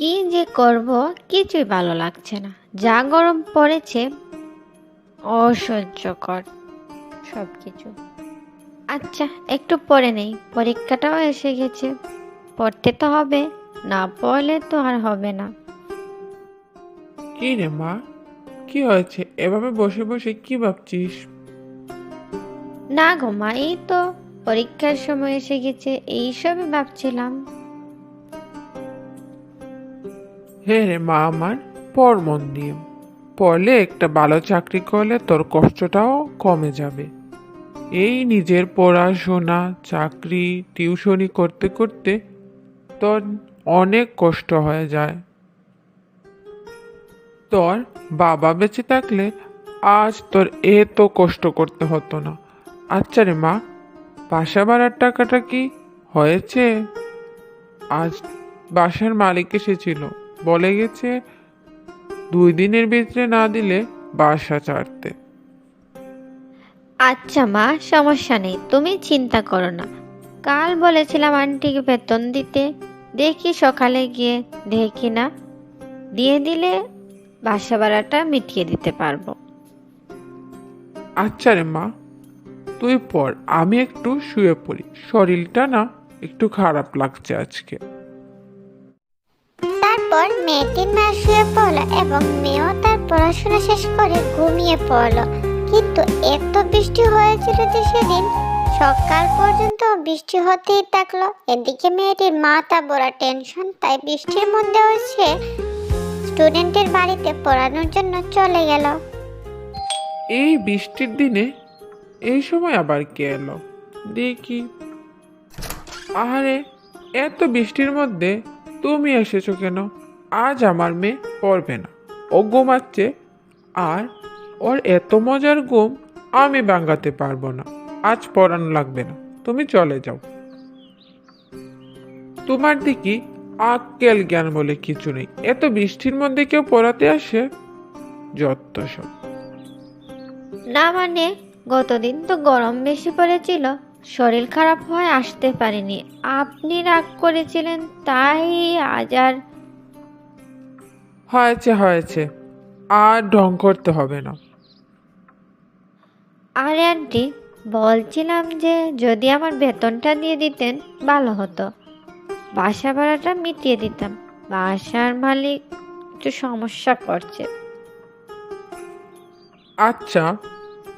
কি যে করব কিছুই ভালো লাগছে না। যা গরম পড়েছে অসহ্যকর সব কিছু আচ্ছা একটু পরে নেই পরীক্ষাটাও এসে গেছে। পড়তে তো হবে না পড়লে তো আর হবে না। কি রে মা? কি হয়েছে? এভাবে বসে বসে কি ভাবছিস? না গো মা এই তো পরীক্ষার সময় এসে গেছে এইসবই ভাবছিলাম। হে রে মা আমার, পর মন দিয়ে। পড়লে একটা ভালো চাকরি করলে তোর কষ্টটাও কমে যাবে। এই নিজের পড়াশোনা, চাকরি, টিউশনি করতে করতে তোর অনেক কষ্ট হয়ে যায়। তোর বাবা বেঁচে থাকলে আজ তোর এত কষ্ট করতে হতো না। আচ্ছা রে মা, বাসা ভাড়ার টাকাটা কি হয়েছে? আজ বাসার মালিক এসেছিল। বলে গেছে দুই দিনের ভিতরে না দিলে বাসা ছাড়তে। আচ্ছা মা সমস্যা নেই তুমি চিন্তা করো না। কাল বলেছিলাম আন্টিকে বেতন দিতে দেখি সকালে গিয়ে দেখি না। দিয়ে দিলে বাসা ভাড়াটা মিটিয়ে দিতে পারব। আচ্ছা রে মা তুই পর আমি একটু শুয়ে পড়ি শরীরটা না একটু খারাপ লাগছে আজকে। তারপর মেয়েটির মা শুয়ে পড়ল এবং মেয়েও তার পড়াশোনা শেষ করে ঘুমিয়ে পড়ল। কিন্তু এত বৃষ্টি হয়েছিল যে সেদিন সকাল পর্যন্ত বৃষ্টি হতেই থাকল। এদিকে মেয়েটির মা মাথা বড় টেনশন, তাই বৃষ্টির মধ্যেও সে স্টুডেন্টের বাড়িতে পড়ানোর জন্য চলে গেল। এই বৃষ্টির দিনে এই সময় আবার কে এলো? দেখি। আরে এত বৃষ্টির মধ্যে তুমি এসেছ কেন? আজ আমার মেয়ে পড়বে না। ও ঘুমাচ্ছে। আর ওর এত মজার ঘুম আমি ভাঙাতে পারব না। আজ পড়ানো লাগবে না। তুমি চলে যাও। তোমার দেখি আক্কেল জ্ঞান বলে কিছু নেই। এত বৃষ্টির মধ্যে কেউ পড়াতে আসে? যত সব। না মানে গতদিন তো গরম বেশি পড়েছিল। শরীর খারাপ হয়ে আসতে পারিনি। আপনি রাগ করেছিলেন, তাই আজ আর হয়েছে হয়েছে। আর ঢং করতে হবে না। আরে আন্টি বলছিলাম যে যদি আমার বেতনটা দিয়ে দিতেন ভালো হতো। বাসা ভাড়াটা মিটিয়ে দিতাম। বাসার মালিক একটু সমস্যা করছে। আচ্ছা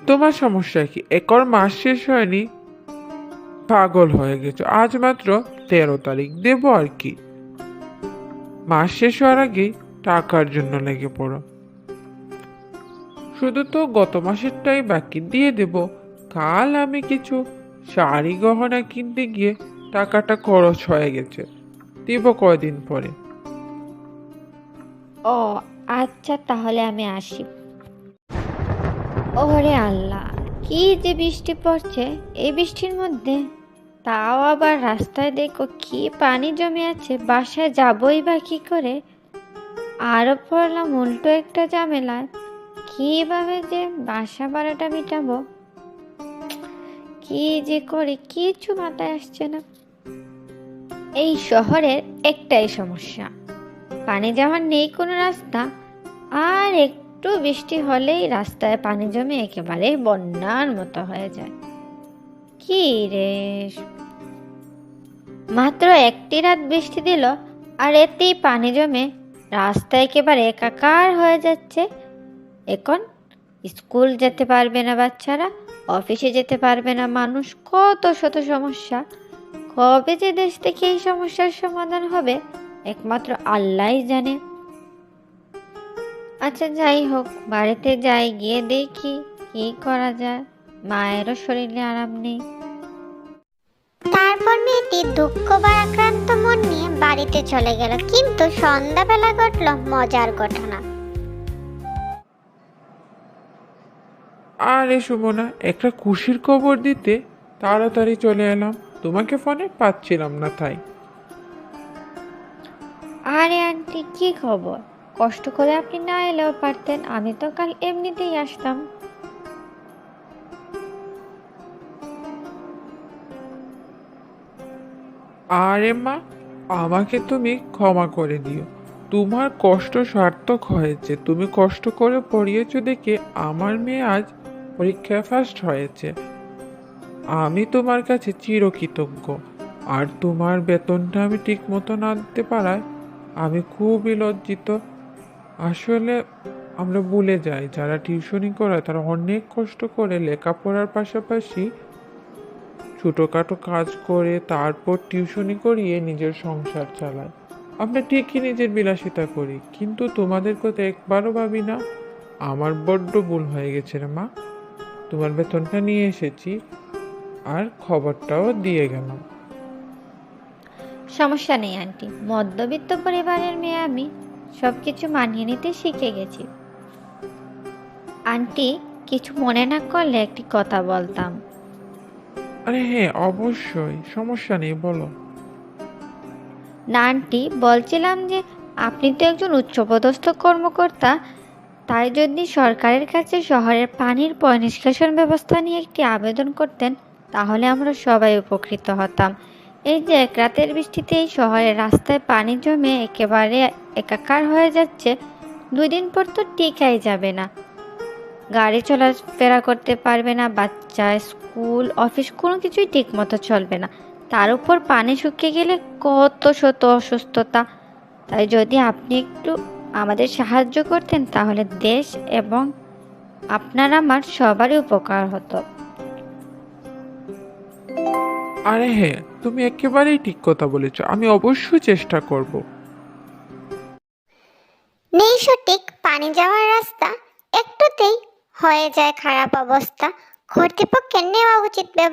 তোমার সমস্যা কি? একর মাস শেষ হয়নি। পাগল হয়ে গেছো। আজ মাত্র তেরো তারিখ। দেবো আর কি। মাস শেষ হওয়ার আগেই টাকার জন্য লেগে পড়ো। শুধু তো গত মাসেরটাই বাকি দিয়ে দেব। কাল আমি কিছু শাড়ি গহনা কিনতে গিয়ে টাকাটা খরচ হয়ে গেছে। দিব কয়দিন পরে। ও আচ্ছা তাহলে আমি আসি। ওরে আল্লাহ, কি যে বৃষ্টি পড়ছে এই বৃষ্টির মধ্যে। তাও আবার রাস্তায় দেখো কি পানি জমে আছে, বাসায় যাবই বা কি করে? আরও পড়লাম উল্টো একটা ঝামেলায়। কীভাবে যে বাসা ভাড়াটা মিটাবো? কি যে করে কিছু মাথায় আসছে না। এই শহরের একটাই সমস্যা, পানি যাওয়ার নেই কোনো রাস্তা, আর একটু বৃষ্টি হলেই রাস্তায় পানি জমে একেবারে বন্যার মতো হয়ে যায়। কি রে? মাত্র একটি রাত বৃষ্টি দিল, আর এতেই পানি জমে রাস্তা একেবারে একাকার হয়ে যাচ্ছে। এখন স্কুল যেতে পারবে না বাচ্চারা, অফিসে যেতে পারবে না মানুষ। কত শত সমস্যা। কবে যে দেশ থেকে এই সমস্যার সমাধান হবে, একমাত্র আল্লাহই জানে। আচ্ছা যাই হোক, বাড়িতে যাই, গিয়ে দেখি কি করা যায়। মায়েরও শরীরে আরাম নেই। তারপর মেয়েটি দুঃখ ভারাক্রান্ত মন নিয়ে বাড়িতে চলে গেল। কিন্তু সন্ধ্যাবেলা ঘটল মজার ঘটনা। আরে সুমনা একটা খুশির খবর দিতে তাড়াতাড়ি চলে এলাম। তোমাকে ফোনে পাচ্ছিলাম না তাই। আরে আন্টি কি খবর? কষ্ট করে আপনি না এলেও পারতেন আমি তো কাল এমনিতেই আসতাম। আরে মা, আমাকে তুমি ক্ষমা করে দিও। তোমার কষ্ট সার্থক হয়েছে। তুমি কষ্ট করে পড়িয়েছো দেখে আমার মেয়ে আজ পরীক্ষায় ফার্স্ট হয়েছে। আমি তোমার কাছে চিরকৃতজ্ঞ। আর তোমার বেতনটা আমি ঠিক মতো না দিতে পারায় আমি খুবই লজ্জিত আসলে আমরা ভুলে যাই, যারা টিউশনি করায় তারা অনেক কষ্ট করে লেখাপড়ার পাশাপাশি ছোটোখাটো কাজ করে তারপর টিউশনি করিয়ে নিজের সংসার চালায় আমরা ঠিকই নিজের বিলাসিতা করি, কিন্তু তোমাদের কথা একবারও ভাবি না। আমার বড্ড ভুল হয়ে গেছে রে মা। তোমার বেতনটা নিয়ে এসেছি, আর খবরটাও দিয়ে গেলাম। সমস্যা নেই, আন্টি। মধ্যবিত্ত পরিবারের মেয়ে আমি সব কিছু মানিয়ে নিতে শিখে গেছি। আন্টি, কিছু মনে না করলে একটি কথা বলতাম। আরে হ্যাঁ অবশ্যই। সমস্যা নেই, বলো। না, আন্টি, বলছিলাম যে আপনি তো একজন উচ্চপদস্থ কর্মকর্তা। তাই যদি সরকারের কাছে শহরের পানির পয়নিষ্কাশন ব্যবস্থা নিয়ে একটি আবেদন করতেন, তাহলে আমরা সবাই উপকৃত হতাম। এই যে এক রাতের বৃষ্টিতে এই শহরের রাস্তায় পানি জমে একেবারে একাকার হয়ে যাচ্ছে দুই দিন পর তো টিকাই যাবে না। গাড়ি চলাফেরা করতে পারবে না বাচ্চা স্কুল অফিস কোনো কিছুই ঠিক মতো চলবে না। তার উপর পানি শুকিয়ে গেলে কত শত অসুস্থতা। তাই যদি আপনি একটু আমাদের সাহায্য করতেন তাহলে দেশ এবং আপনার আমার সবারই উপকার হতো। আরে হ্যাঁ তুমি একেবারেই ঠিক কথা বলেছ। আমি অবশ্যই চেষ্টা করব। নেই সঠিক পানি যাওয়ার রাস্তা একটুতেই হয়ে যায় খারাপ অবস্থা। কর্তৃপক্ষের নেওয়া উচিত ব্যবস্থা